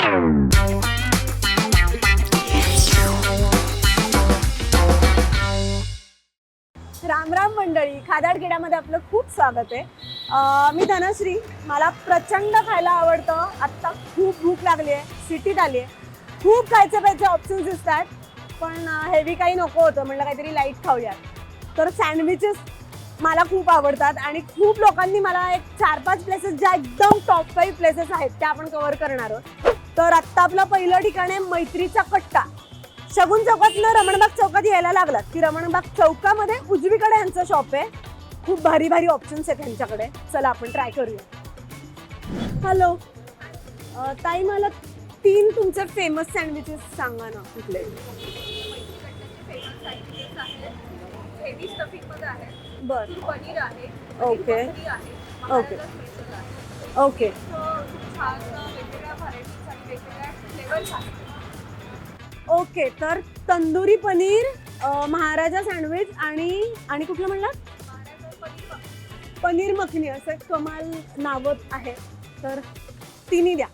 रामराम राम राम मंडळी खादाड किड्यामध्ये आपलं खूप स्वागत आहे. अं, मी धनश्री मला प्रचंड खायला आवडतं. आत्ता खूप भूक लागली आहे सिटीत आली आहे. खूप खायचे पाहिजे ऑप्शन्स दिसतात पण हेवी काही नको होतं. म्हणलं काहीतरी लाइट खाऊयात. तर सँडविचेस मला खूप आवडतात आणि खूप लोकांनी मला एक चार पाच प्लेसेस ज्या एकदम टॉप फाईव्ह प्लेसेस आहेत त्या आपण कव्हर करणार आहोत. तर आत्ता आपलं पहिलं ठिकाण आहे मैत्रीचा कट्टा. शगुन चौकातनं रमणबाग चौकात यायला लागलात की रमणबाग चौकामध्ये उजवीकडे यांचं शॉप आहे. खूप भारी भारी ऑप्शन्स आहेत त्यांच्याकडे चला आपण ट्राय करूया. हॅलो ताई मला तीन तुमचे फेमस सँडविचेस सांगा ना कुठले? बर. पनीर आहे ओके ओके. ओके ओके तर तंदुरी पनीर महाराजा सँडविच आणि आणि कुठलं म्हणलं पनीर मखनी असं कमाल नावत आहे तर तिन्ही द्या.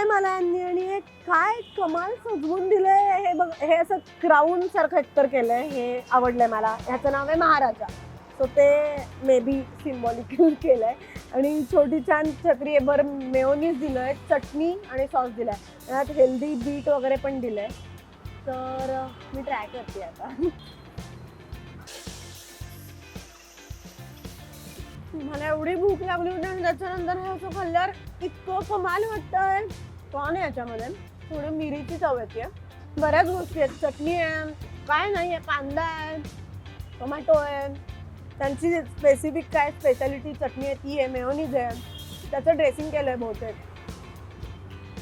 दिलंय मला यांनी आणि हे काय कमाल सजवून दिलंय? हे बघ हे असं क्राऊन सारखं एकतर केलंय हे आवडलंय मला. ह्याचं नाव आहे महाराजा. सो ते मे बी सिम्बॉलिकल केलंय. आणि छोटी छान छत्री आहे बरं मेयोनीज दिलंय चटणी आणि सॉस दिलाय. त्यात हेल्दी बीट वगैरे पण दिलंय. तर मी ट्राय करते आता. मला एवढी भूक लागली होती आणि त्याच्यानंतर हे असं खाल्ल्यावर इतकं कमाल वाटतंय. कोण आहे याच्यामध्ये थोडी मिरीची चव येते बऱ्याच गोष्टी आहेत. चटणी आहे काय नाही आहे कांदा आहे टोमॅटो आहे. त्यांची स्पेसिफिक काय स्पेशालिटी चटणी आहे ती आहे मेयोनीज आहे. त्याचं ड्रेसिंग केलं आहे बहुतेक.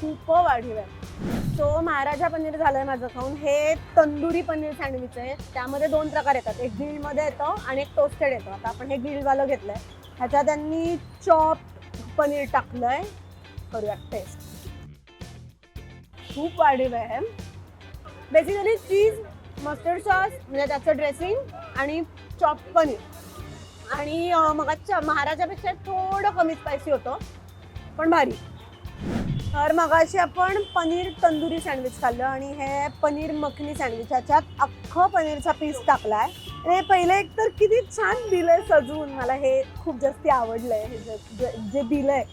खूप वाढीव आहे. सो महाराजा पनीर झालंय माझं खाऊन. हे तंदुरी पनीर सँडविच आहे. त्यामध्ये दोन प्रकार येतात. एक ग्रिलमध्ये येतं आणि एक टोस्टेड येतं. आता आपण हे ग्रिलवालं आहे ह्याच्यात त्यांनी चॉप पनीर टाकलंय. करूया टेस्ट खूप वाढीव आहे. बेसिकली चीज मस्टर्ड सॉस म्हणजे त्याचं ड्रेसिंग आणि चॉप पनीर आणि मग महाराजापेक्षा थोडं कमी स्पायसी होतं पण भारी. तर मगाशी आपण पनीर तंदुरी सँडविच खाल्लं आणि हे पनीर मखनी सँडविच ह्याच्यात अख्खं पनीरचा पीस टाकलाय. आणि हे पहिलं एक तर किती छान दिलं आहे सजवून. मला हे खूप जास्ती आहे हे जे- जे- आहे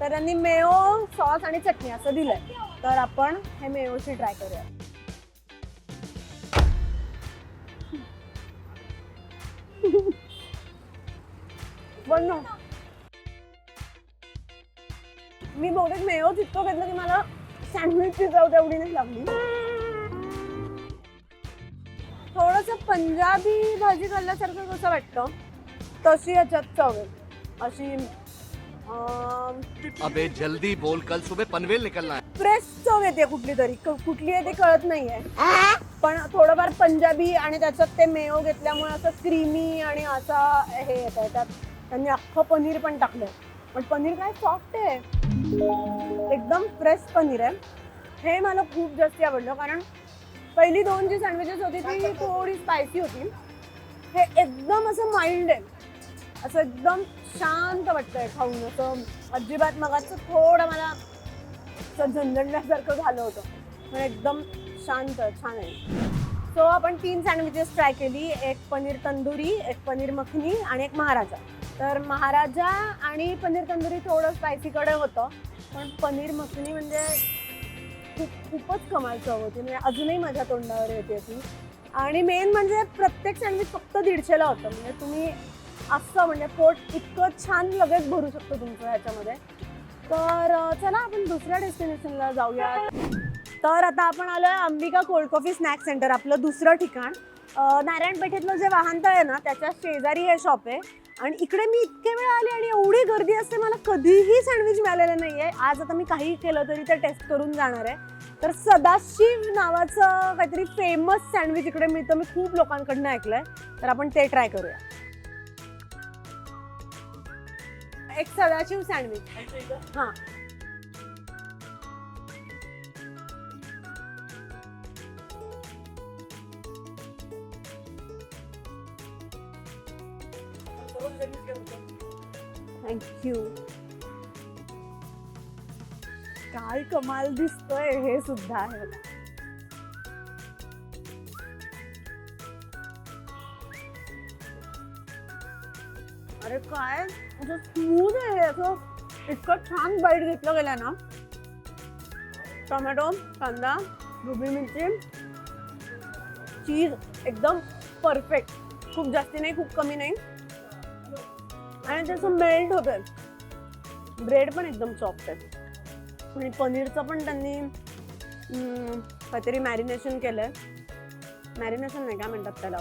तर त्यांनी मेयो सॉस आणि चटणी असं दिलंय. तर आपण हे मेयोची ट्राय करूया. पण ना. मी बहुतेक मेयो तितकं घेतलं की मला सँडविचची चव तेवढी नाही लागली. थोडस पंजाबी भाजी खाल्ल्यासारखं कसं वाटतं? तशी याच्यात चव आहे. अशी अबे जल्दी बोल कल सुबह पनवेल निकलना है। फ्रेश चव येते कुठली तरी क- कुठली आहे ते कळत नाहीये. पण थोडंफार पंजाबी आणि त्याच्यात ते मेयो घेतल्यामुळे असं क्रीमी आणि असं हे येत आहे त्यात त्यांनी अख्खं पनीर पण टाकलंय. पण पनीर काय सॉफ्ट आहे. एकदम फ्रेश पनीर आहे. हे मला खूप जास्त आवडलं कारण पहिली दोन जी सँडविचेस होती ती थोडी स्पायसी होती. हे एकदम असं माइल्ड आहे. असं एकदम शांत वाटतंय खाऊन. असं अजिबात मगाचं थोडं मला असं झंझणल्यासारखं झालं होतं. पण एकदम शांत छान आहे. सो आपण तीन सँडविचेस ट्राय केली. एक पनीर तंदुरी एक पनीर मखनी आणि एक महाराजा. तर महाराजा आणि पनीर तंदुरी थोडं स्पायसीकडे होतं. पण पनीर मखनी म्हणजे खूप खूपच कमाल चव होती. म्हणजे अजूनही माझ्या तोंडावर येते ती. आणि मेन म्हणजे प्रत्येक सँडविच फक्त दीडशेला होतं. म्हणजे तुम्ही असं म्हणजे पोट इतकं छान लगेच भरू शकतो तुमचं ह्याच्यामध्ये. तर चला आपण दुसऱ्या डेस्टिनेशनला जाऊया. तर आता आपण आलोय Ambika cold coffee snack centre आपलं दुसरं ठिकाण. नारायणपेठेतलं जे वाहनतळ आहे ना त्याच्या शेजारी हे शॉप आहे. आणि इकडे मी इतके वेळ आले आणि एवढी गर्दी असते मला कधीही सँडविच मिळालेलं नाही आहे आज आता मी काही केलं तरी ते टेस्ट करून जाणार आहे. तर सदाशिव नावाचं काहीतरी फेमस सँडविच इकडे मिळतं मी खूप लोकांकडनं ऐकलंय. तर आपण ते ट्राय करूया. एक सदाशिव सँडविच हां. थँक्यू काय कमाल दिसतोय हे सुद्धा आहे. असं स्मूथ आहे असं इतकं छान बाईट घेतलं गेलं ना. टोमॅटो कांदा ढोबळी मिरची चीज एकदम परफेक्ट खूप जास्ती नाही खूप कमी नाही. आणि त्याचं मेल्ट होतंय. ब्रेड पण एकदम सॉफ्ट आहे. आणि पनीरचं पण त्यांनी काहीतरी मॅरिनेशन केलंय. मॅरिनेशन नाही काय म्हणतात त्याला?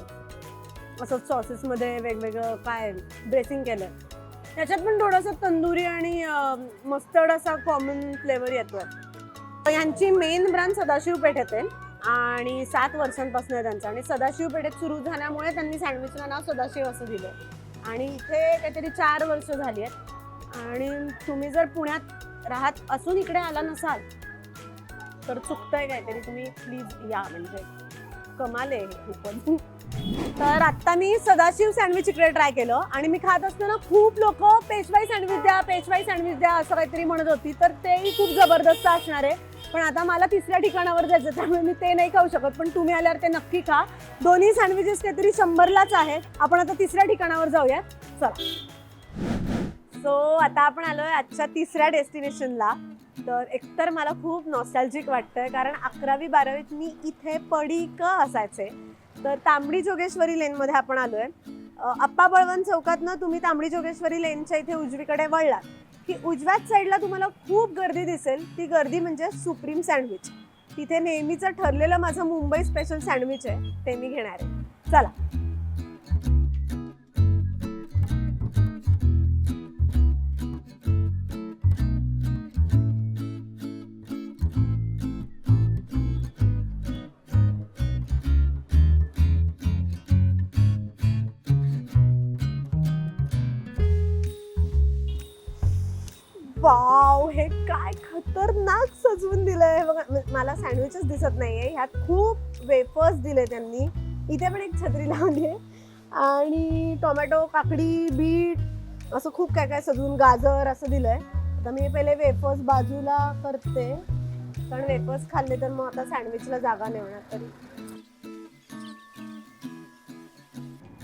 असं सॉसेसमध्ये वेगवेगळं काय ड्रेसिंग केलंय. त्याच्यात पण थोडंसं तंदुरी आणि मस्टर्ड असा कॉमन फ्लेवर येतो यांची मेन ब्रांच सदाशिव पेठेत आहे. आणि सात वर्षांपासून आहे त्यांचं. आणि सदाशिव पेठेत सुरू झाल्यामुळे त्यांनी सँडविचला नाव सदाशिव असं दिलं आणि इथे काहीतरी चार वर्ष झाली आहेत. आणि तुम्ही जर पुण्यात राहत असून इकडे आला नसाल तर चुकतंय काहीतरी. तुम्ही प्लीज या. म्हणजे कमाल आहे खूपच. तर आत्ता मी सदाशिव सँडविच इकडे ट्राय केलं आणि मी खात असताना खूप लोक पेशवाई सँडविच द्या पेशवाई सँडविच द्या असं काहीतरी म्हणत होती. तर तेही खूप जबरदस्त असणार आहे. पण आता मला तिसऱ्या ठिकाणावर जायचं त्यामुळे मी ते नाही खाऊ शकत. पण तुम्ही आल्यावर ते नक्की खा. दोन्ही सँडविचेस काहीतरी शंभरलाच आहेत. आपण आता तिसऱ्या ठिकाणावर जाऊया चला. सो आता आपण आलोय आजच्या तिसऱ्या डेस्टिनेशनला. तर एकतर मला खूप नॉस्टॅल्जिक वाटतंय कारण अकरावी बारावीत मी इथे पडीक असायचे. तर तांबडी जोगेश्वरी लेनमध्ये आपण आलोय. अप्पा बळवंत चौकातनं तुम्ही तांबडी जोगेश्वरी लेनच्या इथे उजवीकडे वळलात. की उजव्याच साईडला तुम्हाला खूप गर्दी दिसेल. ती गर्दी म्हणजे सुप्रीम सँडविच. तिथे नेहमीचं ठरलेलं माझं मुंबई स्पेशल सँडविच आहे ते मी घेणार आहे. चला. वाव हे काय खतरनाक सजवून दिलंय. बघा मला सँडविचच दिसत नाहीये. ह्यात खूप वेफर्स दिले त्यांनी इथे पण एक छत्री लावली आहे आणि टोमॅटो काकडी बीट असं खूप काय काय सजवून गाजर असं दिलंय. आता मी पहिले वेफर्स बाजूला करते. कारण वेफर्स खाल्ले तर मग आता सँडविचला जागा नेवणार तरी.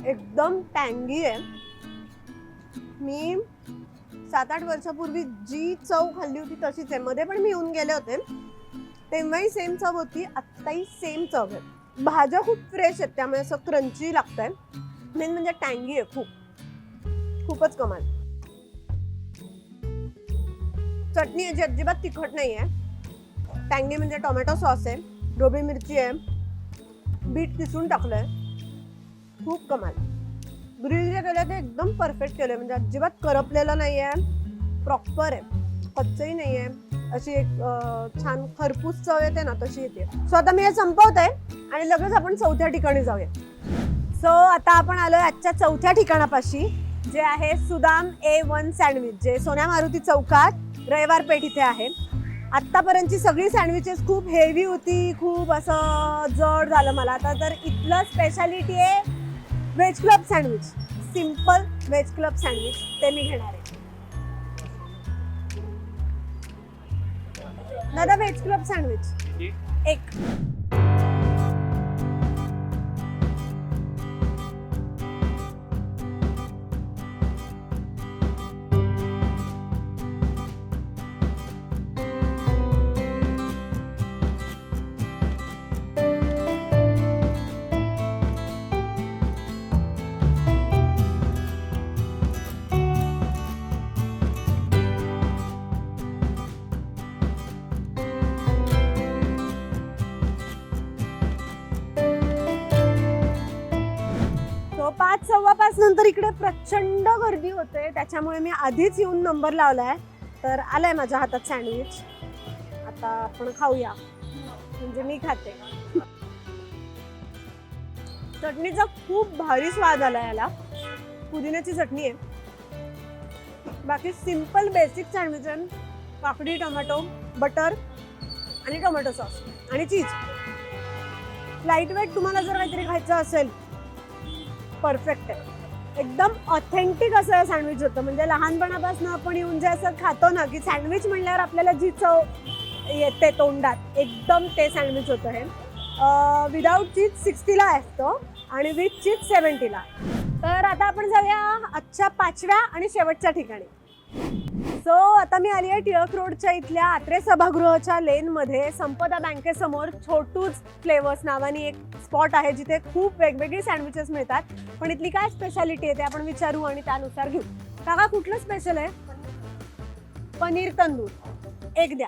एकदम टँगी आहे मी सात आठ वर्षापूर्वी जी चव खाल्ली होती तशीच आहे. मध्ये पण मी येऊन गेले होते. तेव्हाही सेम चव होती आत्ताही सेम चव आहे. भाज्या खूप फ्रेश आहेत त्यामुळे असं क्रंची लागतंय. मेन म्हणजे टँगी आहे खूप. खूपच कमाल. चटणी याची अजिबात तिखट नाही म्हणजे आहे टँगी म्हणजे टोमॅटो सॉस आहे ढोबी मिरची आहे. बीट किसून आहे खूप कमाल. ग्रिल जे केलं ते एकदम परफेक्ट केलं म्हणजे अजिबात करपलेलं नाही आहे प्रॉपर आहे. कच्चही नाही आहे अशी एक छान खरपूस चव येते ना तशी येते. सो आता मी हे संपवते आणि लगेच आपण चौथ्या ठिकाणी जाऊया. सो आता आपण आलोय आजच्या चौथ्या ठिकाणापाशी जे आहे सुदाम ए वन सँडविच जे सोन्या मारुती चौकात रविवार पेठ इथे आहे. आत्तापर्यंतची सगळी सँडविचेस खूप हेवी होती खूप असं जड झालं मला. आता तर इथलं स्पेशालिटी आहे veg club sandwich. Simple veg club sandwich ते मी घेणार आहे. दादा व्हेज क्लब सँडविच. एक. पाच नंतर इकडे प्रचंड गर्दी होते. त्याच्यामुळे मी आधीच येऊन नंबर लावलाय. तर आलाय माझ्या हातात सँडविच आता आपण खाऊया. म्हणजे मी खाते. चटणीचा खूप भारी स्वाद आला याला. पुदिन्याची चटणी आहे. बाकी सिंपल बेसिक सँडविच आहे. काकडी टोमॅटो बटर आणि टोमॅटो सॉस आणि चीज लाइट वेट तुम्हाला जर काहीतरी खायचं असेल परफेक्ट आहे. एकदम ऑथेंटिक असं सँडविच होतं. म्हणजे लहानपणापासून आपण येऊन जे असं खातो ना की सँडविच म्हणल्यावर आपल्याला जी चव येते तोंडात एकदम ते सँडविच होतं हे. विदाऊट चीज सिक्स्टीला असतो आणि विथ चीज सेवन्टीला तर आता आपण जाऊया आजच्या पाचव्या आणि शेवटच्या ठिकाणी. सो आता मी आली आहे टिळक रोडच्या इथल्या आत्रे सभागृहाच्या लेनमध्ये. संपदा बँकेसमोर छोटूच फ्लेवर्स नावानी एक स्पॉट आहे जिथे खूप वेगवेगळी सँडविचेस मिळतात. पण इथली काय स्पेशालिटी आहे ते आपण विचारू आणि त्यानुसार घेऊ. काका कुठलं स्पेशल आहे? पनीर तंदूर. एक द्या.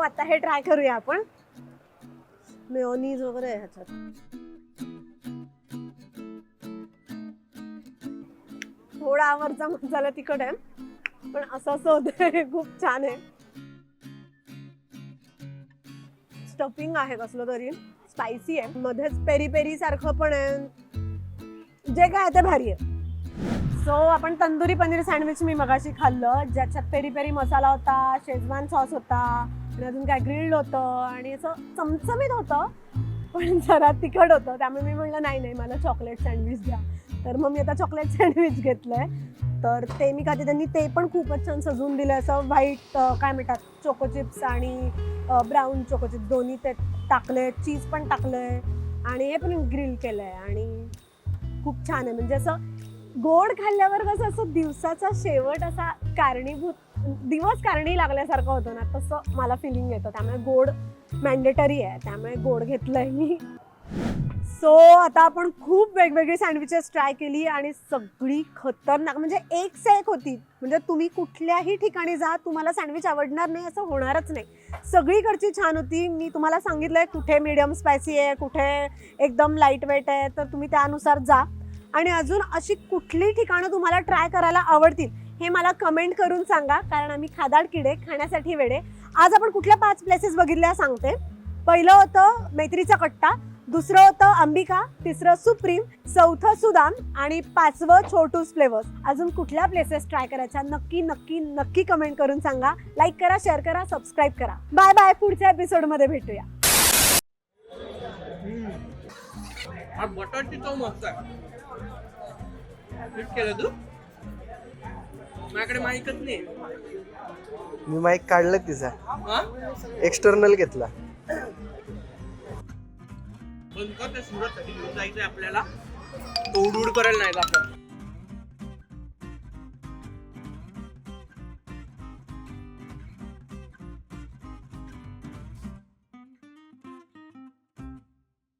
आता हे ट्राय करूया आपण. मेओनीज वगैरे आहे ह्याच्यात. थोडा आवडचा मसाला तिखट आहे. पण असं असं होतंय खूप छान आहे. स्टफिंग आहे कसलं तरी. स्पायसी आहे. मध्येच पेरी पेरी सारखं पण आहे. जे काय ते भारी आहे. सो आपण तंदुरी पनीर सँडविच मी मगाशी खाल्लं ज्याच्यात पेरी पेरी मसाला होता शेजवान सॉस होता आणि अजून काय ग्रिल्ड होतं आणि असं चमचमीत होतं पण जरा तिखट होतं. त्यामुळे मी म्हणलं नाही नाही मला चॉकलेट सँडविच द्या. तर मग मी आता चॉकलेट सँडविच घेतलंय. तर ते मी खाते. त्यांनी ते पण खूपच छान सजवून दिलं असं व्हाईट काय म्हणतात चोको चिप्स आणि ब्राऊन चोको चिप्स दोन्ही ते टाकले चीज पण टाकलंय. आणि हे पण ग्रिल केलंय. आणि खूप छान आहे. म्हणजे असं गोड खाल्ल्यावर कसं असं दिवसाचा शेवट असा कारणीभूत दिवस कारणी लागल्यासारखं होतं ना तसं मला फिलिंग येतं. त्यामुळे गोड मॅन्डेटरी आहे. त्यामुळे गोड घेतलंय मी. सो आता आपण खूप वेगवेगळी सँडविचेस ट्राय केली आणि सगळी खतरनाक म्हणजे एक से एक होती. म्हणजे तुम्ही कुठल्याही ठिकाणी जा तुम्हाला सँडविच आवडणार नाही असं होणारच नाही. सगळीकडची छान होती. मी तुम्हाला सांगितलंय कुठे मिडियम स्पायसी आहे कुठे एकदम लाइट वेट आहे तर तुम्ही त्यानुसार जा. आणि अजून अशी कुठली ठिकाणं तुम्हाला ट्राय करायला आवडतील हे मला कमेंट करून सांगा कारण आम्ही खादाड किडे खाण्यासाठी वेडे. आज आपण कुठल्या पाच प्लेसेस बघितल्या सांगते. पहिलं होतं मैत्रीचा कट्टा दुसरं होतं अंबिका तिसरं सुप्रीम चौथं सुदाम आणि पाचवं छोटूस फ्लेवर्स. अजून कुठल्या प्लेसेस ट्राय करायच्या नक्की नक्की नक्की कमेंट करून सांगा. लाईक करा शेअर करा सबस्क्राईब करा. बाय बाय पुढच्या एपिसोडमध्ये भेटूया. हा बटाटची चव मस्त आहे. केलं तू? माझ्याकडे माईकच नाही मी माईक काढलं तिचा एक्सटर्नल घेतला. पण ते सुरत जायचंय आपल्याला? तोडूड करेल नाही आपण